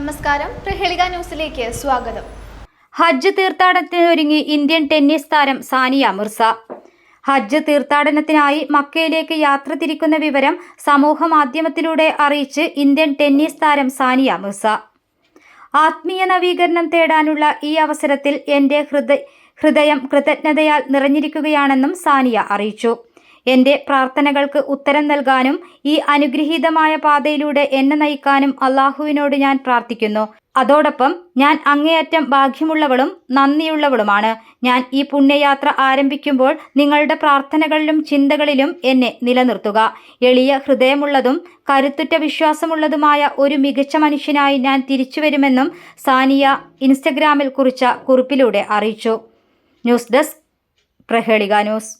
നമസ്കാരം. പ്രഹേളിക ന്യൂസിലേക്ക് സ്വാഗതം. ഹജ്ജ് തീർത്ഥാടനത്തിനൊരുങ്ങി ഇന്ത്യൻ ടെന്നീസ് താരം സാനിയ മിർസ. ഹജ്ജ് തീർത്ഥാടനത്തിനായി മക്കയിലേക്ക് യാത്ര തിരിക്കുന്ന വിവരം സമൂഹ മാധ്യമത്തിലൂടെ അറിയിച്ച് ഇന്ത്യൻ ടെന്നീസ് താരം സാനിയ മിർസ. ആത്മീയ നവീകരണം തേടാനുള്ള ഈ അവസരത്തിൽ എന്റെ ഹൃദയ ഹൃദയം കൃതജ്ഞതയാൽ നിറഞ്ഞിരിക്കുകയാണെന്നും സാനിയ അറിയിച്ചു. എന്റെ പ്രാർത്ഥനകൾക്ക് ഉത്തരം നൽകാനും ഈ അനുഗ്രഹീതമായ പാതയിലൂടെ എന്നെ നയിക്കാനും അള്ളാഹുവിനോട് ഞാൻ പ്രാർത്ഥിക്കുന്നു. അതോടൊപ്പം ഞാൻ അങ്ങേയറ്റം ഭാഗ്യമുള്ളവളും നന്ദിയുള്ളവളുമാണ്. ഞാൻ ഈ പുണ്യയാത്ര ആരംഭിക്കുമ്പോൾ നിങ്ങളുടെ പ്രാർത്ഥനകളിലും ചിന്തകളിലും എന്നെ നിലനിർത്തുക. എളിയ ഹൃദയമുള്ളതും കരുത്തുറ്റ വിശ്വാസമുള്ളതുമായ ഒരു മികച്ച മനുഷ്യനായി ഞാൻ തിരിച്ചു വരുമെന്നും സാനിയ ഇൻസ്റ്റഗ്രാമിൽ കുറിച്ച കുറിപ്പിലൂടെ അറിയിച്ചു. News desk Prahelika news.